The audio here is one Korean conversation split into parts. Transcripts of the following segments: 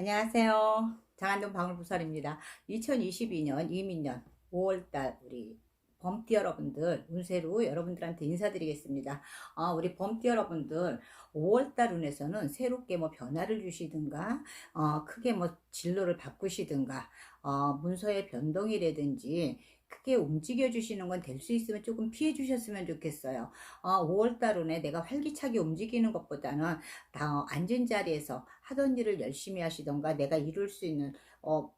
안녕하세요. 장안동 방울부설입니다. 2022년 이민년 5월달 우리 범띠 여러분들 운세로 여러분들한테 인사드리겠습니다. 아, 우리 범띠 여러분들 5월달 운에서는 새롭게 뭐 변화를 주시든가 어, 크게 뭐 진로를 바꾸시든가 어, 문서의 변동이라든지 크게 움직여 주시는 건 될 수 있으면 조금 피해 주셨으면 좋겠어요. 어, 5월달 운에 내가 활기차게 움직이는 것보다는 다 앉은 자리에서 하던 일을 열심히 하시던가 내가 이룰 수 있는 어,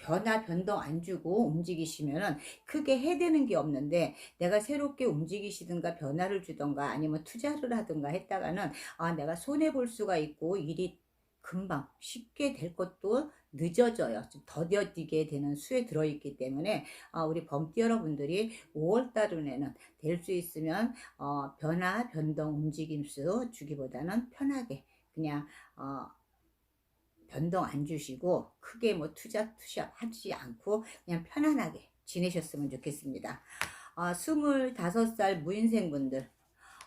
변화 변동 안 주고 움직이시면은 크게 해되는 게 없는데 내가 새롭게 움직이시든가 변화를 주던가 아니면 투자를 하든가 했다가는 아 내가 손해 볼 수가 있고 일이 금방 쉽게 될 것도 늦어져요. 좀 더뎌지게 되는 수에 들어있기 때문에 아, 우리 범띠 여러분들이 5월달 운에는 될 수 있으면 어, 변화 변동 움직임 수 주기보다는 편하게 그냥 어, 변동 안 주시고 크게 뭐 투자 투자 하지 않고 그냥 편안하게 지내셨으면 좋겠습니다. 어, 25살 무인생분들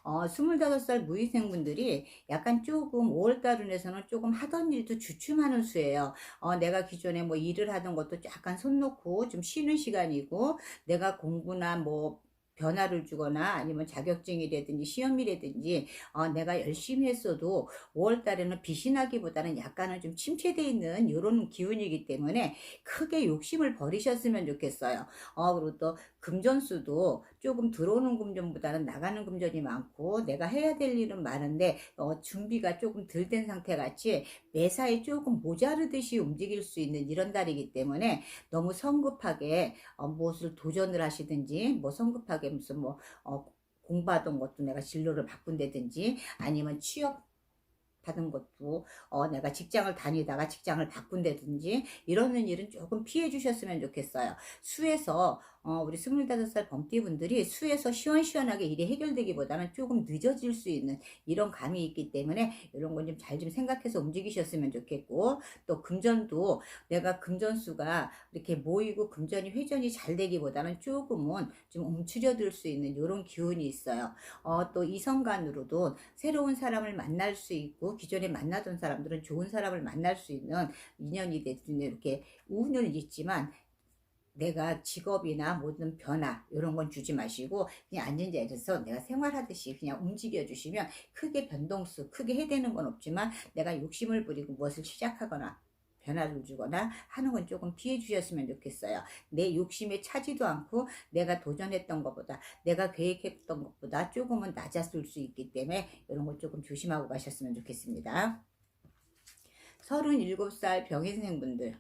어, 25살 무인생분들이 약간 조금 5월달 운에서는 조금 하던 일도 주춤하는 수예요. 어, 내가 기존에 뭐 일을 하던 것도 약간 손 놓고 좀 쉬는 시간이고 내가 공부나 뭐 변화를 주거나 아니면 자격증이라든지 시험이라든지 어, 내가 열심히 했어도 5월 달에는 빛이 나기보다는 약간은 좀 침체되어 있는 이런 기운이기 때문에 크게 욕심을 버리셨으면 좋겠어요. 어, 그리고 또 금전수도 조금 들어오는 금전보다는 나가는 금전이 많고 내가 해야 될 일은 많은데 어, 준비가 조금 덜 된 상태 같이 매사에 조금 모자르듯이 움직일 수 있는 이런 달이기 때문에 너무 성급하게 어, 무엇을 도전을 하시든지 뭐 성급하게 무슨 뭐 어, 공부하던 것도 내가 진로를 바꾼다든지 아니면 취업 받은 것도 어, 내가 직장을 다니다가 직장을 바꾼다든지 이러는 일은 조금 피해 주셨으면 좋겠어요. 수에서 어, 우리 25살 범띠분들이 수에서 시원시원하게 일이 해결되기보다는 조금 늦어질 수 있는 이런 감이 있기 때문에 이런 건 좀잘좀 생각해서 움직이셨으면 좋겠고 또 금전도 내가 금전수가 이렇게 모이고 금전이 회전이 잘 되기보다는 조금은 좀 움츠려들 수 있는 이런 기운이 있어요. 어, 또 이성간으로도 새로운 사람을 만날 수 있고 기존에 만나던 사람들은 좋은 사람을 만날 수 있는 인연이 됐든 이렇게 운은 있지만 내가 직업이나 모든 변화 이런 건 주지 마시고 그냥 앉은 자리에서 내가 생활하듯이 그냥 움직여 주시면 크게 변동수 크게 해대는 건 없지만 내가 욕심을 부리고 무엇을 시작하거나 변화를 주거나 하는 건 조금 피해 주셨으면 좋겠어요. 내 욕심에 차지도 않고 내가 도전했던 것보다 내가 계획했던 것보다 조금은 낮았을 수 있기 때문에 이런 거 조금 조심하고 가셨으면 좋겠습니다. 37살 병인생분들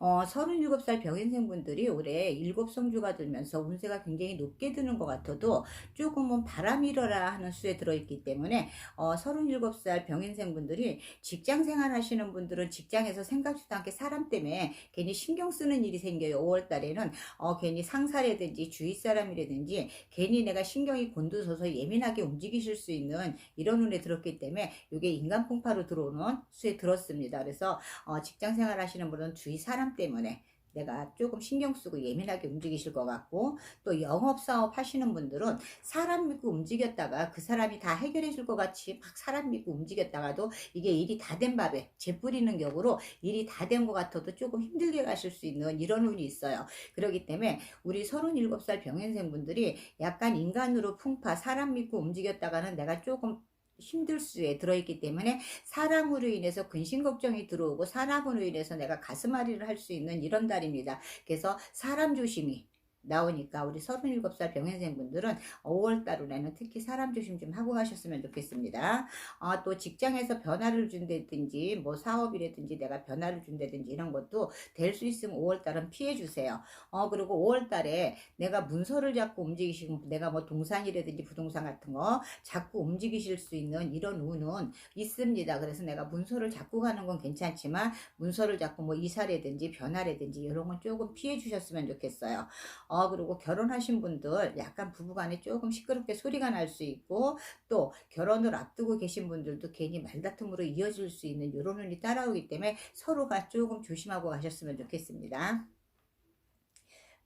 어, 37살 병인생분들이 올해 일곱 성주가 들면서 운세가 굉장히 높게 드는 것 같아도 조금은 바람이러라 하는 수에 들어있기 때문에 어, 37살 병인생분들이 직장 생활 하시는 분들은 직장에서 생각지도 않게 사람 때문에 괜히 신경 쓰는 일이 생겨요. 5월 달에는 어, 괜히 상사라든지 주위 사람이라든지 괜히 내가 신경이 곤두서서 예민하게 움직이실 수 있는 이런 운에 들었기 때문에 이게 인간 풍파로 들어오는 수에 들었습니다. 그래서 어, 직장 생활 하시는 분은 주위 사람 때문에 내가 조금 신경 쓰고 예민하게 움직이실 것 같고 또 영업사업 하시는 분들은 사람 믿고 움직였다가 그 사람이 다 해결해 줄 것 같이 막 사람 믿고 움직였다가도 이게 일이 다 된 밥에 재 뿌리는 격으로 일이 다 된 것 같아도 조금 힘들게 가실 수 있는 이런 운이 있어요. 그렇기 때문에 우리 37살 병행생 분들이 약간 인간으로 풍파 사람 믿고 움직였다가는 내가 조금 힘들 수에 들어있기 때문에 사람으로 인해서 근심 걱정이 들어오고 사람으로 인해서 내가 가슴앓이를 할 수 있는 이런 달입니다. 그래서 사람 조심이 나오니까 우리 37살 병행생 분들은 5월 달에는 특히 사람 조심 좀 하고 가셨으면 좋겠습니다. 아, 또 직장에서 변화를 준다든지 뭐 사업이라든지 내가 변화를 준다든지 이런 것도 될 수 있으면 5월 달은 피해 주세요. 어, 그리고 5월 달에 내가 문서를 잡고 움직이시고 내가 뭐 동산이라든지 부동산 같은 거 자꾸 움직이실 수 있는 이런 운은 있습니다. 그래서 내가 문서를 잡고 가는 건 괜찮지만 문서를 잡고 뭐 이사라든지 변화라든지 이런 건 조금 피해 주셨으면 좋겠어요. 어, 그리고 결혼하신 분들 약간 부부간에 조금 시끄럽게 소리가 날 수 있고 또 결혼을 앞두고 계신 분들도 괜히 말다툼으로 이어질 수 있는 이런 운이 따라오기 때문에 서로가 조금 조심하고 가셨으면 좋겠습니다.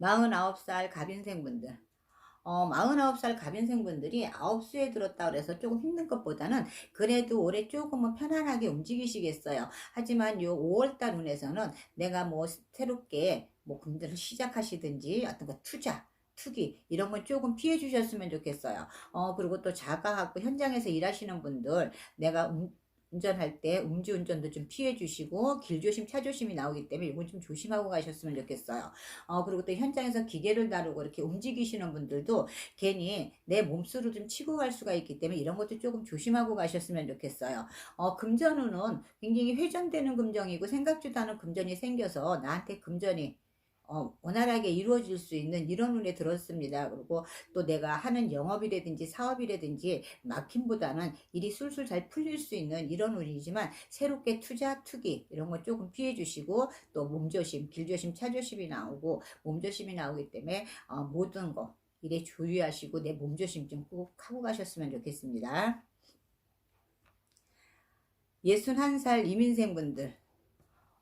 49살 갑인생 분들 어, 49살 갑인생분들이 9수에 들었다 그래서 조금 힘든 것보다는 그래도 올해 조금은 편안하게 움직이시겠어요. 하지만 요 5월달 운에서는 내가 뭐 새롭게 뭐 금전을 시작하시든지 어떤 거 투자 투기 이런 건 조금 피해 주셨으면 좋겠어요. 어 그리고 또 자가하고 현장에서 일하시는 분들 내가 음, 운전할 때 음주운전도 좀 피해 주시고 길조심 차조심이 나오기 때문에 이건 좀 조심하고 가셨으면 좋겠어요. 어 그리고 또 현장에서 기계를 다루고 이렇게 움직이시는 분들도 괜히 내 몸수로 좀 치고 갈 수가 있기 때문에 이런 것도 조금 조심하고 가셨으면 좋겠어요. 어 금전운은 굉장히 회전되는 금전이고 생각지도 않은 금전이 생겨서 나한테 금전이 어, 원활하게 이루어질 수 있는 이런 운에 들었습니다. 그리고 또 내가 하는 영업이라든지 사업이라든지 막힘보다는 일이 술술 잘 풀릴 수 있는 이런 운이지만 새롭게 투자, 투기 이런 거 조금 피해 주시고 또 몸조심, 길조심, 차조심이 나오고 몸조심이 나오기 때문에 어, 모든 거 일에 주의하시고 내 몸조심 좀 꼭 하고 가셨으면 좋겠습니다. 61살 이민생 분들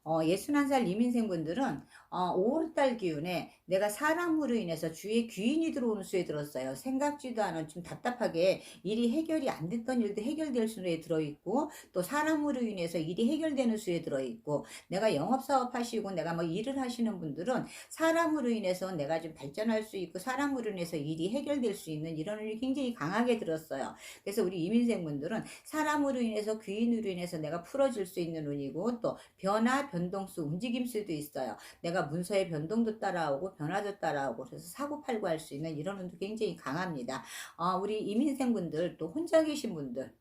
어, 61살 이민생분들은 어, 5월달 기운에 내가 사람으로 인해서 주위에 귀인이 들어오는 수에 들었어요. 생각지도 않은 좀 답답하게 일이 해결이 안 됐던 일도 해결될 수에 들어있고 또 사람으로 인해서 일이 해결되는 수에 들어있고 내가 영업사업 하시고 내가 뭐 일을 하시는 분들은 사람으로 인해서 내가 좀 발전할 수 있고 사람으로 인해서 일이 해결될 수 있는 이런 일이 굉장히 강하게 들었어요. 그래서 우리 이민생분들은 사람으로 인해서 귀인으로 인해서 내가 풀어질 수 있는 운이고 또 변화, 변동수, 움직임수도 있어요. 내가 문서의 변동도 따라오고 변화도 따라오고 그래서 사고팔고 할 수 있는 이런 운도 굉장히 강합니다. 어, 우리 이민생분들 또 혼자 계신 분들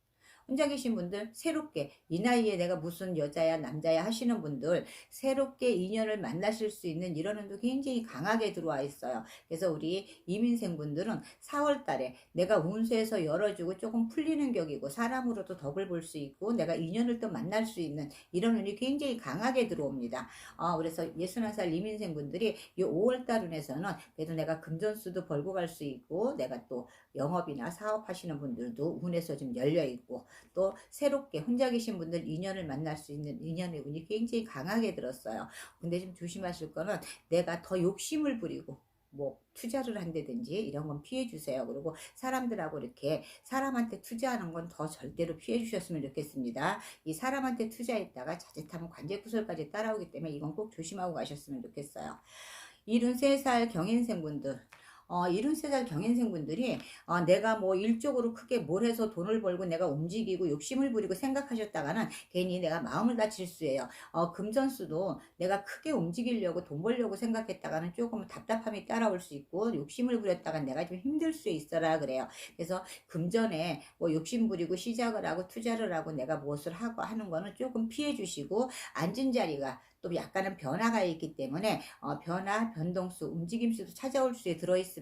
혼자 계신 분들 새롭게 이 나이에 내가 무슨 여자야 남자야 하시는 분들 새롭게 인연을 만나실 수 있는 이런 운도 굉장히 강하게 들어와 있어요. 그래서 우리 이민생 분들은 4월 달에 내가 운세에서 열어주고 조금 풀리는 격이고 사람으로도 덕을 볼 수 있고 내가 인연을 또 만날 수 있는 이런 운이 굉장히 강하게 들어옵니다. 어, 그래서 61살 이민생 분들이 이 5월 달 운에서는 그래도 내가 금전수도 벌고 갈 수 있고 내가 또 영업이나 사업하시는 분들도 운에서 좀 열려 있고 또 새롭게 혼자 계신 분들 인연을 만날 수 있는 인연의 운이 굉장히 강하게 들었어요. 근데 좀 조심하실 거는 내가 더 욕심을 부리고 뭐 투자를 한다든지 이런 건 피해 주세요. 그리고 사람들하고 이렇게 사람한테 투자하는 건 더 절대로 피해 주셨으면 좋겠습니다. 이 사람한테 투자했다가 자칫하면 관제구설까지 따라오기 때문에 이건 꼭 조심하고 가셨으면 좋겠어요. 73살 경인생분들 어, 73살 경인생분들이 어, 내가 뭐 일적으로 크게 뭘 해서 돈을 벌고 내가 움직이고 욕심을 부리고 생각하셨다가는 괜히 내가 마음을 다칠 수예요. 어, 금전수도 내가 크게 움직이려고 돈 벌려고 생각했다가는 조금 답답함이 따라올 수 있고 욕심을 부렸다가 내가 좀 힘들 수 있어라 그래요. 그래서 금전에 뭐 욕심 부리고 시작을 하고 투자를 하고 내가 무엇을 하고 하는 거는 조금 피해 주시고 앉은 자리가 또 약간은 변화가 있기 때문에 어, 변화, 변동수, 움직임수도 찾아올 수에 들어있습니다.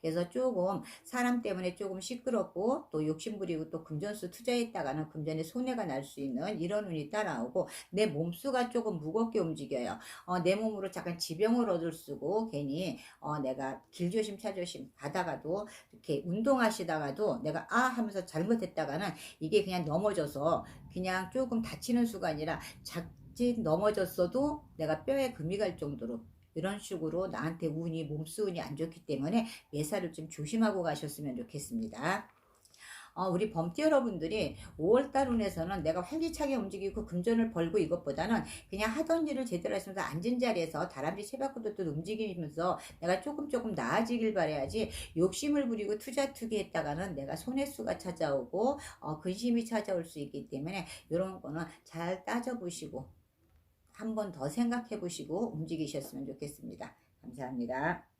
그래서 조금 사람 때문에 조금 시끄럽고 또 욕심부리고 또 금전수 투자했다가는 금전에 손해가 날 수 있는 이런 운이 따라오고 내 몸수가 조금 무겁게 움직여요. 어, 내 몸으로 잠깐 지병을 얻을 수고 괜히 어, 내가 길조심 차조심 가다가도 이렇게 운동하시다가도 내가 아 하면서 잘못했다가는 이게 그냥 넘어져서 그냥 조금 다치는 수가 아니라 자, 집 넘어졌어도 내가 뼈에 금이 갈 정도로 이런 식으로 나한테 운이 몸수운이 안 좋기 때문에 매사를 좀 조심하고 가셨으면 좋겠습니다. 어, 우리 범띠 여러분들이 5월달 운에서는 내가 활기차게 움직이고 금전을 벌고 이것보다는 그냥 하던 일을 제대로 했으면서 앉은 자리에서 다람쥐 채바퀴도 또 움직이면서 내가 조금 조금 나아지길 바래야지 욕심을 부리고 투자 투기 했다가는 내가 손해수가 찾아오고 어, 근심이 찾아올 수 있기 때문에 이런 거는 잘 따져보시고 한 번 더 생각해 보시고 움직이셨으면 좋겠습니다. 감사합니다.